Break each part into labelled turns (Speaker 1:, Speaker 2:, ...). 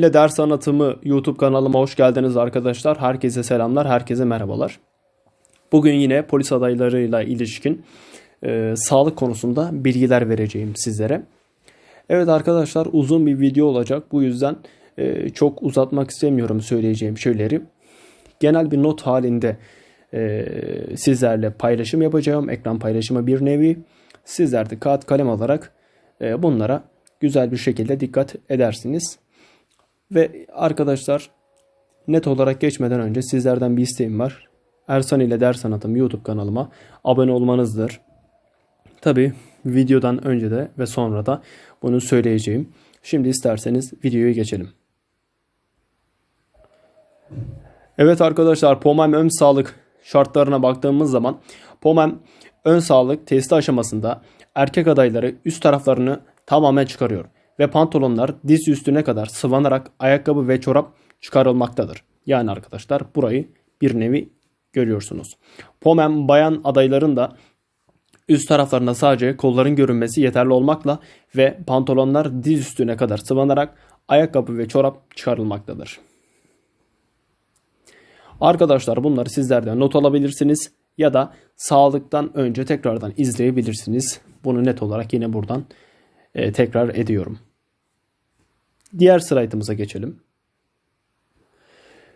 Speaker 1: ile Ders Anlatımı YouTube kanalıma hoş geldiniz arkadaşlar. Herkese selamlar, herkese merhabalar. Bugün yine polis adaylarıyla ilişkin e, sağlık konusunda bilgiler vereceğim sizlere. Evet arkadaşlar uzun bir video olacak. Bu yüzden e, çok uzatmak istemiyorum söyleyeceğim şeyleri. Genel bir not halinde e, sizlerle paylaşım yapacağım. Ekran paylaşımı bir nevi. Sizler de kağıt kalem alarak e, bunlara güzel bir şekilde dikkat edersiniz. Ve arkadaşlar net olarak geçmeden önce sizlerden bir isteğim var. Ersan ile Ders Sanatım YouTube kanalıma abone olmanızdır. Tabi videodan önce de ve sonra da bunu söyleyeceğim. Şimdi isterseniz videoya geçelim. Evet arkadaşlar POMEM ön sağlık şartlarına baktığımız zaman POMEM ön sağlık testi aşamasında erkek adayları üst taraflarını tamamen çıkarıyor ve pantolonlar diz üstüne kadar sıvanarak ayakkabı ve çorap çıkarılmaktadır. Yani arkadaşlar burayı bir nevi görüyorsunuz. POMEM bayan adayların da üst taraflarında sadece kolların görünmesi yeterli olmakla ve pantolonlar diz üstüne kadar sıvanarak ayakkabı ve çorap çıkarılmaktadır. Arkadaşlar bunları sizlerden not alabilirsiniz ya da sağlıktan önce tekrardan izleyebilirsiniz. Bunu net olarak yine buradan e, tekrar ediyorum. Diğer slaytımıza geçelim.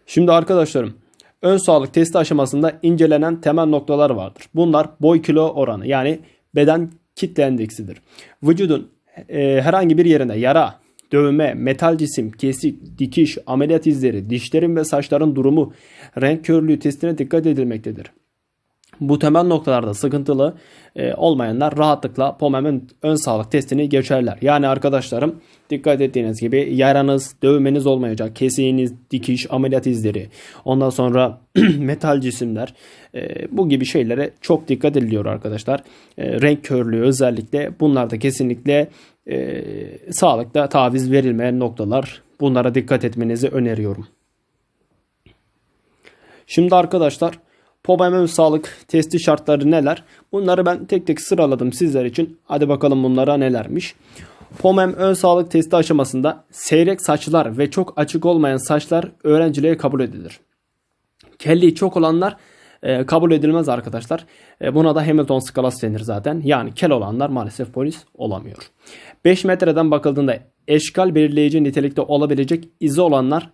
Speaker 1: Şimdi arkadaşlarım ön sağlık testi aşamasında incelenen temel noktalar vardır. Bunlar boy kilo oranı yani beden kitle endeksidir. Vücudun e, herhangi bir yerinde yara, dövme, metal cisim, kesik, dikiş, ameliyat izleri, dişlerin ve saçların durumu, renk körlüğü testine dikkat edilmektedir. Bu temel noktalarda sıkıntılı e, olmayanlar rahatlıkla POMEM'in ön sağlık testini geçerler. Yani arkadaşlarım dikkat ettiğiniz gibi yaranız, dövmeniz olmayacak, kesiğiniz, dikiş, ameliyat izleri, ondan sonra metal cisimler e, bu gibi şeylere çok dikkat ediliyor arkadaşlar. E, renk körlüğü özellikle bunlarda kesinlikle e, sağlıkta taviz verilmeyen noktalar. Bunlara dikkat etmenizi öneriyorum. Şimdi arkadaşlar POBEM sağlık testi şartları neler? Bunları ben tek tek sıraladım sizler için. Hadi bakalım bunlara nelermiş. POMEM ön sağlık testi aşamasında seyrek saçlar ve çok açık olmayan saçlar öğrenciliğe kabul edilir. Kelliği çok olanlar e, kabul edilmez arkadaşlar. E, buna da Hamilton skalası denir zaten. Yani kel olanlar maalesef polis olamıyor. 5 metreden bakıldığında eşkal belirleyici nitelikte olabilecek izi olanlar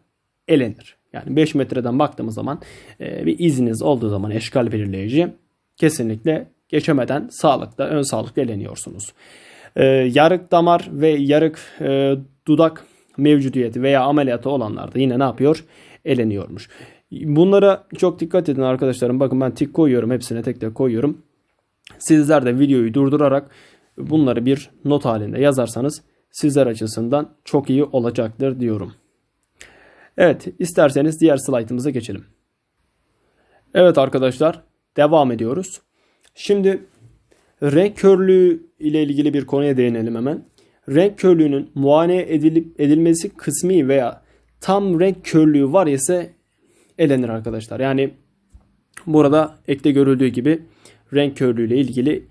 Speaker 1: elenir. Yani 5 metreden baktığımız zaman e, bir izniniz olduğu zaman eşkal belirleyici kesinlikle geçemeden sağlıkta ön sağlıkta eleniyorsunuz. E, yarık damar ve yarık e, dudak mevcudiyeti veya ameliyatı olanlar da yine ne yapıyor? Eleniyormuş. Bunlara çok dikkat edin arkadaşlarım. Bakın ben tik koyuyorum. Hepsine tek tek koyuyorum. Sizler de videoyu durdurarak bunları bir not halinde yazarsanız sizler açısından çok iyi olacaktır diyorum. Evet isterseniz diğer slaytımıza geçelim. Evet arkadaşlar devam ediyoruz. Şimdi renk körlüğü ile ilgili bir konuya değinelim hemen. Renk körlüğünün muayene edilip edilmesi kısmi veya tam renk körlüğü var ise elenir arkadaşlar. Yani burada ekte görüldüğü gibi renk körlüğü ile ilgili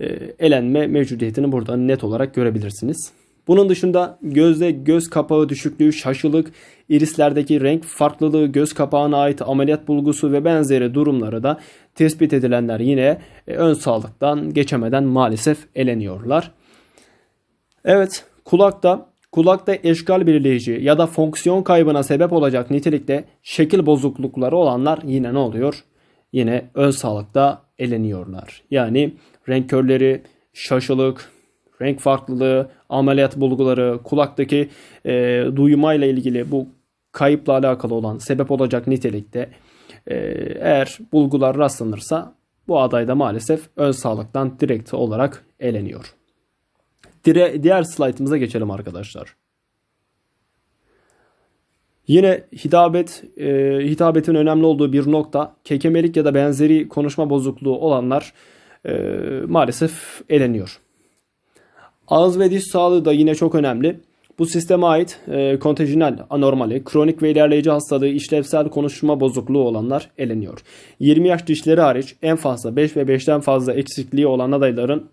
Speaker 1: e, elenme mevcudiyetini burada net olarak görebilirsiniz. Bunun dışında gözde göz kapağı düşüklüğü, şaşılık, irislerdeki renk farklılığı, göz kapağına ait ameliyat bulgusu ve benzeri durumları da tespit edilenler yine e, ön sağlıktan geçemeden maalesef eleniyorlar. Evet kulakta kulakta eşkal belirleyici ya da fonksiyon kaybına sebep olacak nitelikte şekil bozuklukları olanlar yine ne oluyor? Yine ön sağlıkta eleniyorlar. Yani renk körleri, şaşılık, renk farklılığı, ameliyat bulguları, kulaktaki e, duymayla ilgili bu kayıpla alakalı olan sebep olacak nitelikte e, eğer bulgular rastlanırsa bu aday da maalesef ön sağlıktan direkt olarak eleniyor. Dire, diğer slaytımıza geçelim arkadaşlar. Yine hitabet, e, hitabetin önemli olduğu bir nokta kekemelik ya da benzeri konuşma bozukluğu olanlar e, maalesef eleniyor. Ağız ve diş sağlığı da yine çok önemli. Bu sisteme ait e, kontajinal anormali, kronik ve ilerleyici hastalığı, işlevsel konuşma bozukluğu olanlar eleniyor. 20 yaş dişleri hariç en fazla 5 ve 5'ten fazla eksikliği olan adayların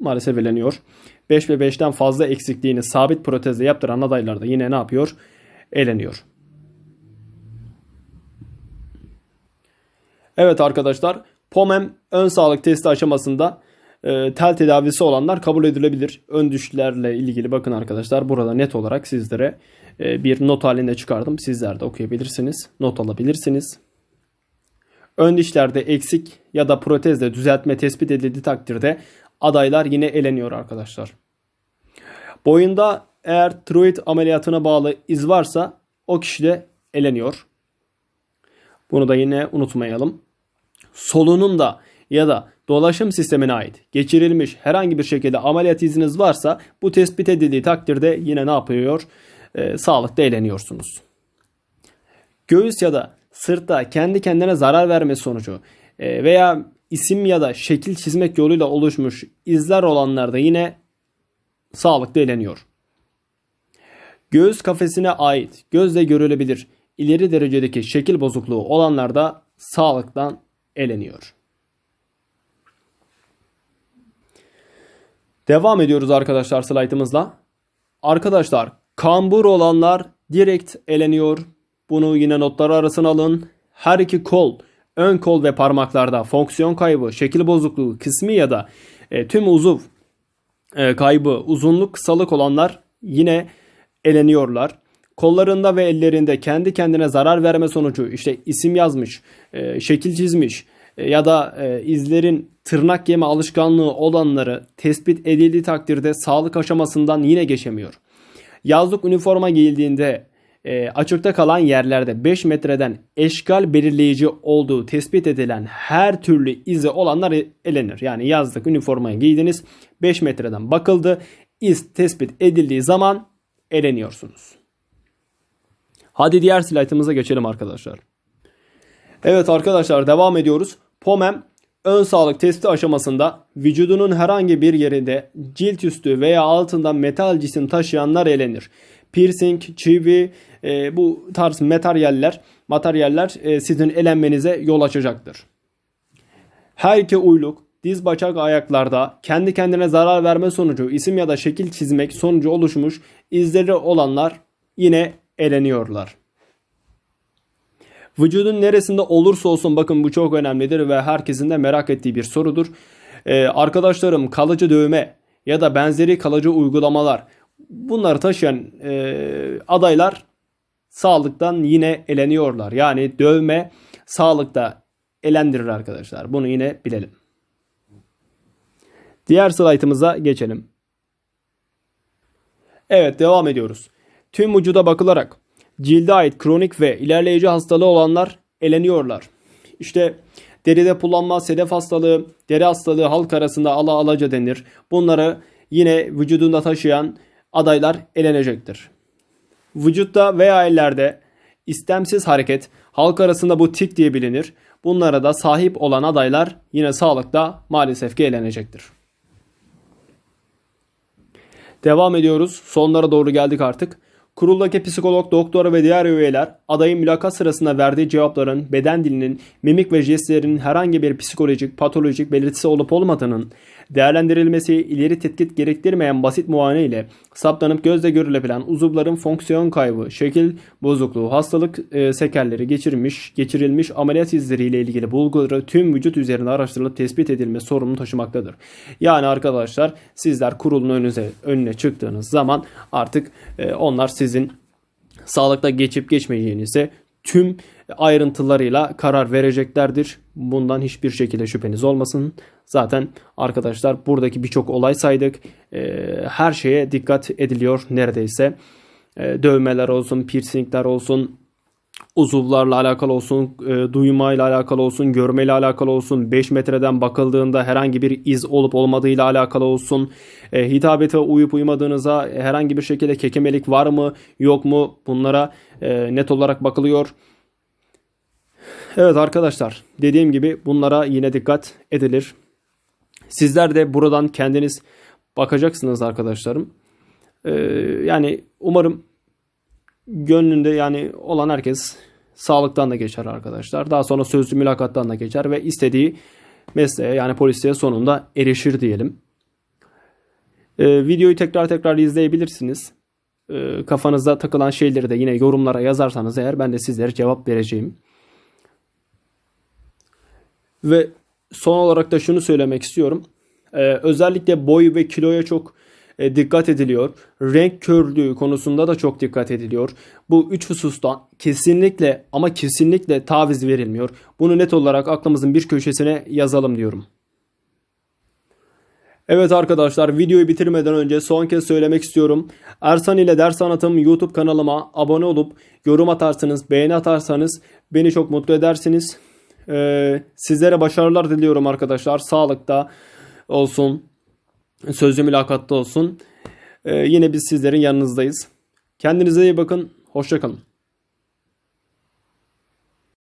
Speaker 1: maalesef eleniyor. 5 ve 5'ten fazla eksikliğini sabit protezle yaptıran adaylar da yine ne yapıyor? Eleniyor. Evet arkadaşlar POMEM ön sağlık testi aşamasında e, tel tedavisi olanlar kabul edilebilir. Ön düşlerle ilgili bakın arkadaşlar burada net olarak sizlere e, bir not halinde çıkardım. Sizler de okuyabilirsiniz. Not alabilirsiniz. Ön dişlerde eksik ya da protezle düzeltme tespit edildiği takdirde adaylar yine eleniyor arkadaşlar. Boyunda eğer tiroid ameliyatına bağlı iz varsa o kişi de eleniyor. Bunu da yine unutmayalım. Solunumda ya da dolaşım sistemine ait geçirilmiş herhangi bir şekilde ameliyat izniniz varsa bu tespit edildiği takdirde yine ne yapıyor? Ee, sağlıkta eğleniyorsunuz. Göğüs ya da sırtta kendi kendine zarar verme sonucu e, veya isim ya da şekil çizmek yoluyla oluşmuş izler olanlarda yine sağlıkta eğleniyor. Göğüs kafesine ait gözle görülebilir ileri derecedeki şekil bozukluğu olanlarda sağlıktan eleniyor. Devam ediyoruz arkadaşlar slaytımızla. Arkadaşlar kambur olanlar direkt eleniyor. Bunu yine notlar arasına alın. Her iki kol, ön kol ve parmaklarda fonksiyon kaybı, şekil bozukluğu kısmi ya da e, tüm uzuv e, kaybı, uzunluk kısalık olanlar yine eleniyorlar. Kollarında ve ellerinde kendi kendine zarar verme sonucu işte isim yazmış, e, şekil çizmiş ya da e, izlerin tırnak yeme alışkanlığı olanları tespit edildiği takdirde sağlık aşamasından yine geçemiyor. Yazlık üniforma giyildiğinde e, açıkta kalan yerlerde 5 metreden eşgal belirleyici olduğu tespit edilen her türlü izi olanlar elenir. Yani yazlık üniformayı giydiniz 5 metreden bakıldı iz tespit edildiği zaman eleniyorsunuz. Hadi diğer slaytımıza geçelim arkadaşlar. Evet arkadaşlar devam ediyoruz. POMEM ön sağlık testi aşamasında vücudunun herhangi bir yerinde cilt üstü veya altında metal cisim taşıyanlar elenir. Piercing, çivi, e, bu tarz materyaller, materyaller e, sizin elenmenize yol açacaktır. Her iki uyluk, diz bacak ayaklarda kendi kendine zarar verme sonucu isim ya da şekil çizmek sonucu oluşmuş izleri olanlar yine eleniyorlar. Vücudun neresinde olursa olsun bakın bu çok önemlidir ve herkesin de merak ettiği bir sorudur. Ee, arkadaşlarım kalıcı dövme ya da benzeri kalıcı uygulamalar bunları taşıyan e, adaylar sağlıktan yine eleniyorlar. Yani dövme sağlıkta elendirir arkadaşlar. Bunu yine bilelim. Diğer slaytımıza geçelim. Evet devam ediyoruz. Tüm vücuda bakılarak cilde ait kronik ve ilerleyici hastalığı olanlar eleniyorlar. İşte deride pullanma, sedef hastalığı, deri hastalığı halk arasında ala alaca denir. Bunları yine vücudunda taşıyan adaylar elenecektir. Vücutta veya ellerde istemsiz hareket halk arasında bu tik diye bilinir. Bunlara da sahip olan adaylar yine sağlıkta maalesef ki elenecektir. Devam ediyoruz. Sonlara doğru geldik artık. Kuruldaki psikolog, doktor ve diğer üyeler adayın mülakat sırasında verdiği cevapların beden dilinin, mimik ve jestlerinin herhangi bir psikolojik, patolojik belirtisi olup olmadığının değerlendirilmesi ileri tetkik gerektirmeyen basit muayene ile saptanıp gözle görülebilen uzuvların fonksiyon kaybı, şekil bozukluğu, hastalık e, sekerleri geçirmiş, geçirilmiş ameliyat izleriyle ilgili bulguları tüm vücut üzerinde araştırılıp tespit edilme sorumlu taşımaktadır. Yani arkadaşlar sizler kurulun önünüze, önüne çıktığınız zaman artık e, onlar sizin sağlıkta geçip geçmeyeceğinize tüm ayrıntılarıyla karar vereceklerdir. Bundan hiçbir şekilde şüpheniz olmasın. Zaten arkadaşlar buradaki birçok olay saydık. E, her şeye dikkat ediliyor neredeyse. E, dövmeler olsun, piercingler olsun, uzuvlarla alakalı olsun, e, duymayla alakalı olsun, görmeyle alakalı olsun, 5 metreden bakıldığında herhangi bir iz olup olmadığıyla alakalı olsun, e, hitabete uyup uymadığınıza herhangi bir şekilde kekemelik var mı yok mu bunlara e, net olarak bakılıyor. Evet arkadaşlar dediğim gibi bunlara yine dikkat edilir. Sizler de buradan kendiniz bakacaksınız arkadaşlarım. Ee, yani umarım gönlünde yani olan herkes sağlıktan da geçer arkadaşlar. Daha sonra sözlü mülakattan da geçer ve istediği mesleğe yani polisliğe sonunda erişir diyelim. Ee, videoyu tekrar tekrar izleyebilirsiniz. Ee, kafanıza takılan şeyleri de yine yorumlara yazarsanız eğer ben de sizlere cevap vereceğim. Ve son olarak da şunu söylemek istiyorum. Ee, özellikle boy ve kiloya çok e, dikkat ediliyor. Renk körlüğü konusunda da çok dikkat ediliyor. Bu üç hususta kesinlikle ama kesinlikle taviz verilmiyor. Bunu net olarak aklımızın bir köşesine yazalım diyorum. Evet arkadaşlar videoyu bitirmeden önce son kez söylemek istiyorum. Ersan ile Ders Anlatım YouTube kanalıma abone olup yorum atarsanız, beğeni atarsanız beni çok mutlu edersiniz. Ee, sizlere başarılar diliyorum arkadaşlar. Sağlıkta olsun, sözlü mülakatta olsun. Ee, yine biz sizlerin yanınızdayız. Kendinize iyi bakın. Hoşçakalın.